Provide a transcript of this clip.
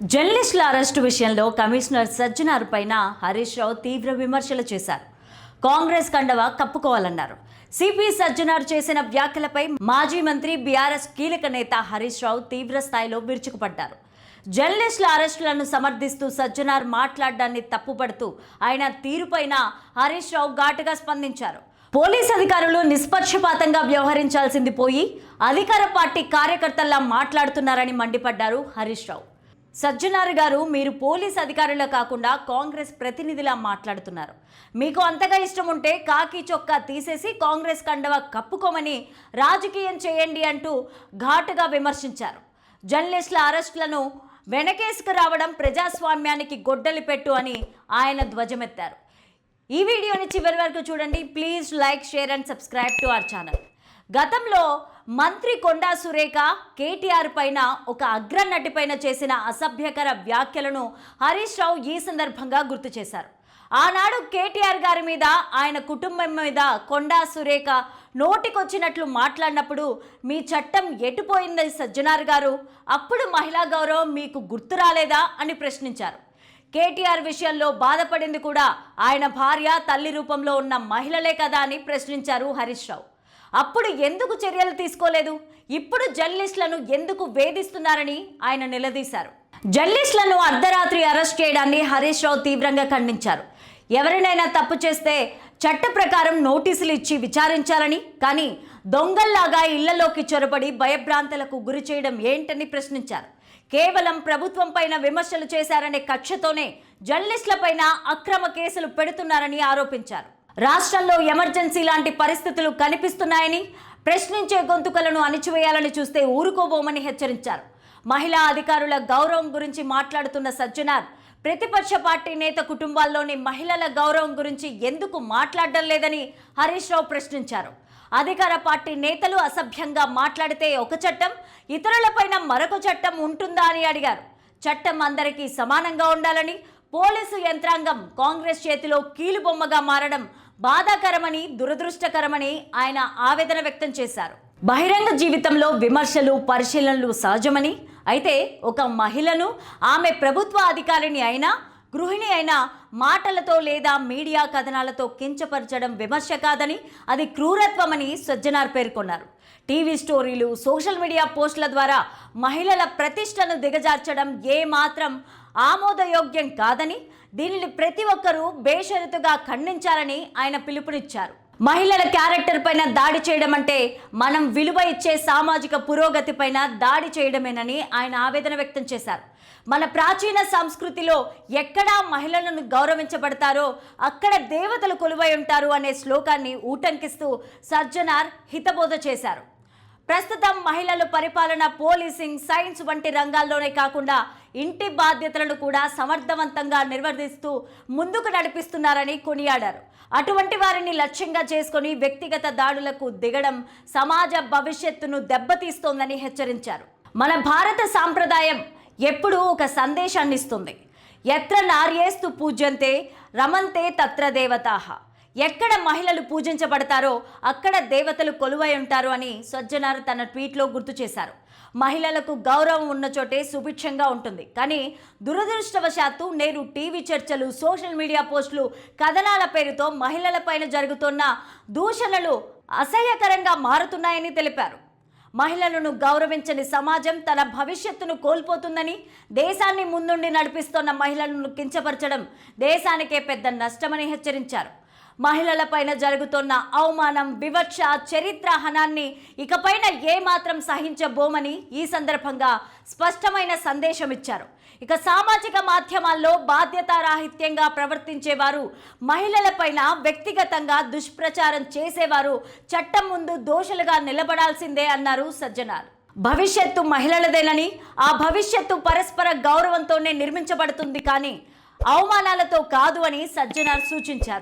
జర్నలిస్టుల అరెస్టు విషయంలో కమిషనర్ సజ్జనార్ పైన హరీష్ రావు తీవ్ర విమర్శలు చేశారు. కాంగ్రెస్ కండవ కప్పుకోవాలన్నారు. సిపి సజ్జనార్ చేసిన వ్యాఖ్యలపై మాజీ మంత్రి బీఆర్ఎస్ కీలక నేత హరీష్ రావు తీవ్ర స్థాయిలో విరుచుకుపడ్డారు. జర్నలిస్టుల అరెస్టులను సమర్థిస్తూ సజ్జనార్ మాట్లాడడాన్ని తప్పుపడుతూ ఆయన తీరుపైన హరీష్ రావు ఘాటుగా స్పందించారు. పోలీస్ అధికారులు నిష్పక్షపాతంగా వ్యవహరించాల్సింది పోయి అధికార పార్టీ కార్యకర్తల్లా మాట్లాడుతున్నారని మండిపడ్డారు హరీష్ రావు. సజ్జనార్ గారు మీరు పోలీస్ అధికారులు కాకుండా కాంగ్రెస్ ప్రతినిధిలా మాట్లాడుతున్నారు. మీకు అంతగా ఇష్టం ఉంటే కాకి చొక్కా తీసేసి కాంగ్రెస్ కండవ కప్పుకోమని రాజకీయం చేయండి అంటూ ఘాటుగా విమర్శించారు. జర్నలిస్టుల అరెస్టులను వెనకేసుకు రావడం ప్రజాస్వామ్యానికి గొడ్డలి పెట్టు అని ఆయన ధ్వజమెత్తారు. ఈ వీడియోని చివరి వరకు చూడండి. Please like share and subscribe to our channel. గతంలో మంత్రి కొండా సురేఖ కేటీఆర్ పైన ఒక అగ్రనటి పైన చేసిన అసభ్యకర వ్యాఖ్యలను హరీష్ రావు ఈ సందర్భంగా గుర్తు చేశారు. ఆనాడు కేటీఆర్ గారి మీద ఆయన కుటుంబం మీద కొండా సురేఖ నోటికొచ్చినట్లు మాట్లాడినప్పుడు మీ చట్టం ఎటుపోయింది సజ్జనార్ గారు? అప్పుడు మహిళా గౌరవం మీకు గుర్తు రాలేదా? అని ప్రశ్నించారు. కేటీఆర్ విషయంలో బాధపడింది కూడా ఆయన భార్య తల్లి రూపంలో ఉన్న మహిళలే కదా అని ప్రశ్నించారు హరీష్ రావు. అప్పుడు ఎందుకు చర్యలు తీసుకోలేదు? ఇప్పుడు జర్నలిస్టులను ఎందుకు వేధిస్తున్నారని ఆయన నిలదీశారు. జర్నలిస్టులను అర్ధరాత్రి అరెస్ట్ చేయడాన్ని హరీష్ రావు తీవ్రంగా ఖండించారు. ఎవరినైనా తప్పు చేస్తే చట్ట ప్రకారం నోటీసులు ఇచ్చి విచారించాలని కానీ దొంగల్లాగా ఇళ్ళలోకి చొరబడి భయభ్రాంతలకు గురి చేయడం ఏంటని ప్రశ్నించారు. కేవలం ప్రభుత్వం పైన విమర్శలు చేశారనే కక్షతోనే జర్నలిస్టులపైన అక్రమ కేసులు పెడుతున్నారని ఆరోపించారు. రాష్ట్రంలో ఎమర్జెన్సీ లాంటి పరిస్థితులు కనిపిస్తున్నాయని ప్రశ్నించే గొంతుకలను అణిచివేయాలని చూస్తే ఊరుకోబోమని హెచ్చరించారు. మహిళా అధికారుల గౌరవం గురించి మాట్లాడుతున్న సజ్జనార్ ప్రతిపక్ష పార్టీ నేత కుటుంబాల్లోని మహిళల గౌరవం గురించి ఎందుకు మాట్లాడడం లేదని హరీష్ రావు ప్రశ్నించారు. అధికార పార్టీ నేతలు అసభ్యంగా మాట్లాడితే ఒక చట్టం ఇతరులపైన మరొక చట్టం ఉంటుందా అని అడిగారు. చట్టం అందరికీ సమానంగా ఉండాలని పోలీసు యంత్రాంగం కాంగ్రెస్ చేతిలో కీలుబొమ్మగా మారడం బాధాకరమని దురదృష్టకరమని ఆయన ఆవేదన వ్యక్తం చేశారు. బహిరంగ జీవితంలో విమర్శలు పరిశీలనలు సహజమని అయితే ఒక మహిళను ఆమె ప్రభుత్వ అధికారిని అయినా గృహిణి అయినా మాటలతో లేదా మీడియా కథనాలతో కించపరచడం విమర్శ కాదని అది క్రూరత్వమని సజ్జనార్ పేర్కొన్నారు. టీవీ స్టోరీలు సోషల్ మీడియా పోస్టుల ద్వారా మహిళల ప్రతిష్టను దిగజార్చడం ఏమాత్రం ఆమోదయోగ్యం కాదని దీనిని ప్రతి ఒక్కరూ బేషరతుగా ఖండించాలని ఆయన పిలుపునిచ్చారు. మహిళల క్యారెక్టర్ పైన దాడి చేయడం అంటే మనం విలువ ఇచ్చే సామాజిక పురోగతి పైన దాడి చేయడమేనని ఆయన ఆవేదన వ్యక్తం చేశారు. మన ప్రాచీన సంస్కృతిలో ఎక్కడా మహిళలను గౌరవించబడతారో అక్కడ దేవతలు కొలువై ఉంటారు అనే శ్లోకాన్ని ఊటంకిస్తూ సజ్జనార్ హితబోధ చేశారు. ప్రస్తుతం మహిళలు పరిపాలన పోలీసింగ్ సైన్స్ వంటి రంగాల్లోనే కాకుండా ఇంటి బాధ్యతలను కూడా సమర్థవంతంగా నిర్వర్తిస్తూ ముందుకు నడిపిస్తున్నారని కొనియాడారు. అటువంటి వారిని లక్ష్యంగా చేసుకొని వ్యక్తిగత దాడులకు దిగడం సమాజ భవిష్యత్తును దెబ్బతీస్తోందని హెచ్చరించారు. మన భారత సాంప్రదాయం ఎప్పుడూ ఒక సందేశాన్ని ఇస్తుంది ఎత్ర నార్యేస్తు పూజ్యంతే రమంతే తత్ర దేవతాహ ఎక్కడ మహిళలు పూజించబడతారో అక్కడ దేవతలు కొలువై ఉంటారు అని సజ్జనార్ తన ట్వీట్లో గుర్తు చేశారు. మహిళలకు గౌరవం ఉన్న చోటే సుభిక్షంగా ఉంటుంది. కానీ దురదృష్టవశాత్తు నేడు టీవీ చర్చలు సోషల్ మీడియా పోస్టులు కథనాల పేరుతో మహిళలపైన జరుగుతున్న దూషణలు అసహ్యకరంగా మారుతున్నాయని తెలిపారు. మహిళలను గౌరవించని సమాజం తన భవిష్యత్తును కోల్పోతుందని దేశాన్ని ముందుండి నడిపిస్తున్న మహిళలను కించపరచడం దేశానికే పెద్ద నష్టమని హెచ్చరించారు. మహిళలపైన జరుగుతున్న అవమానం వివక్ష చరిత్ర హనాన్ని ఇకపైన ఏమాత్రం సహించబోమని ఈ సందర్భంగా స్పష్టమైన సందేశం ఇచ్చారు. ఇక సామాజిక మాధ్యమాల్లో బాధ్యతారాహిత్యంగా ప్రవర్తించేవారు మహిళలపైన వ్యక్తిగతంగా దుష్ప్రచారం చేసేవారు చట్టం ముందు దోషులుగా నిలబడాల్సిందే అన్నారు సజ్జనార్. భవిష్యత్తు మహిళలదేనని ఆ భవిష్యత్తు పరస్పర గౌరవంతోనే నిర్మించబడుతుంది కానీ అవమానాలతో కాదు అని సజ్జనార్ సూచించారు.